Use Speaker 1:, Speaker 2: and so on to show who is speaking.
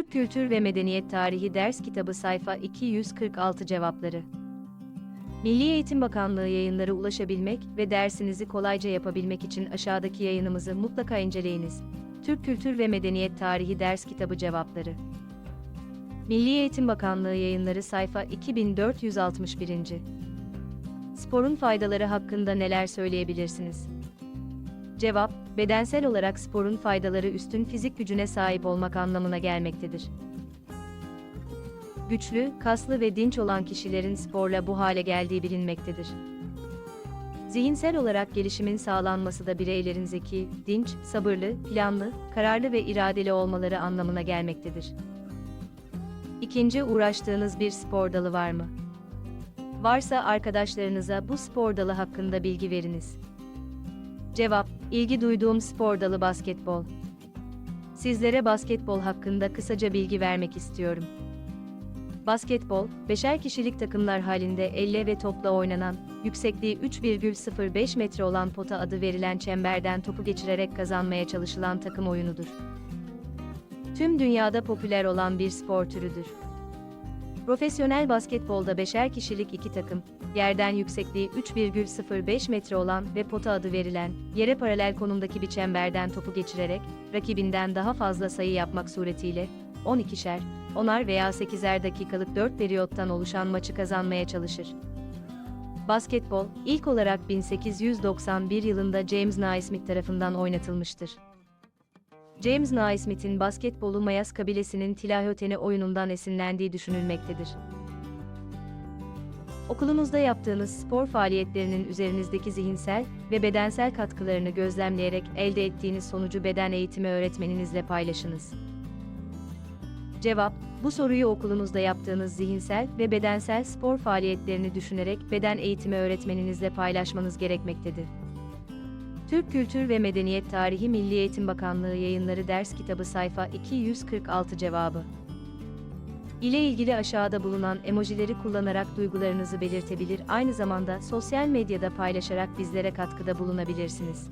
Speaker 1: Türk Kültür ve Medeniyet Tarihi Ders Kitabı sayfa 246 cevapları. Milli Eğitim Bakanlığı yayınları ulaşabilmek ve dersinizi kolayca yapabilmek için aşağıdaki yayınımızı mutlaka inceleyiniz. Türk Kültür ve Medeniyet Tarihi Ders Kitabı cevapları. Milli Eğitim Bakanlığı yayınları sayfa 2461. Sporun faydaları hakkında neler söyleyebilirsiniz? Cevap, bedensel olarak sporun faydaları üstün fizik gücüne sahip olmak anlamına gelmektedir. Güçlü, kaslı ve dinç olan kişilerin sporla bu hale geldiği bilinmektedir. Zihinsel olarak gelişimin sağlanması da bireylerin zeki, dinç, sabırlı, planlı, kararlı ve iradeli olmaları anlamına gelmektedir. İkinci uğraştığınız bir spor dalı var mı? Varsa arkadaşlarınıza bu spor dalı hakkında bilgi veriniz. Cevap, ilgi duyduğum spor dalı basketbol. Sizlere basketbol hakkında kısaca bilgi vermek istiyorum. Basketbol, beşer kişilik takımlar halinde elle ve topla oynanan, yüksekliği 3,05 metre olan pota adı verilen çemberden topu geçirerek kazanmaya çalışılan takım oyunudur. Tüm dünyada popüler olan bir spor türüdür. Profesyonel basketbolda beşer kişilik iki takım, yerden yüksekliği 3,05 metre olan ve pota adı verilen, yere paralel konumdaki bir çemberden topu geçirerek, rakibinden daha fazla sayı yapmak suretiyle, 12'şer, 10'ar veya 8'er dakikalık 4 periyottan oluşan maçı kazanmaya çalışır. Basketbol, ilk olarak 1891 yılında James Naismith tarafından oynatılmıştır. James Naismith'in basketbolu Mayas kabilesinin Tilahötene oyunundan esinlendiği düşünülmektedir. Okulunuzda yaptığınız spor faaliyetlerinin üzerinizdeki zihinsel ve bedensel katkılarını gözlemleyerek elde ettiğiniz sonucu beden eğitimi öğretmeninizle paylaşınız. Cevap, bu soruyu okulunuzda yaptığınız zihinsel ve bedensel spor faaliyetlerini düşünerek beden eğitimi öğretmeninizle paylaşmanız gerekmektedir. Türk Kültür ve Medeniyet Tarihi Milli Eğitim Bakanlığı Yayınları Ders Kitabı sayfa 246 cevabı. ile ilgili aşağıda bulunan emojileri kullanarak duygularınızı belirtebilir, aynı zamanda sosyal medyada paylaşarak bizlere katkıda bulunabilirsiniz.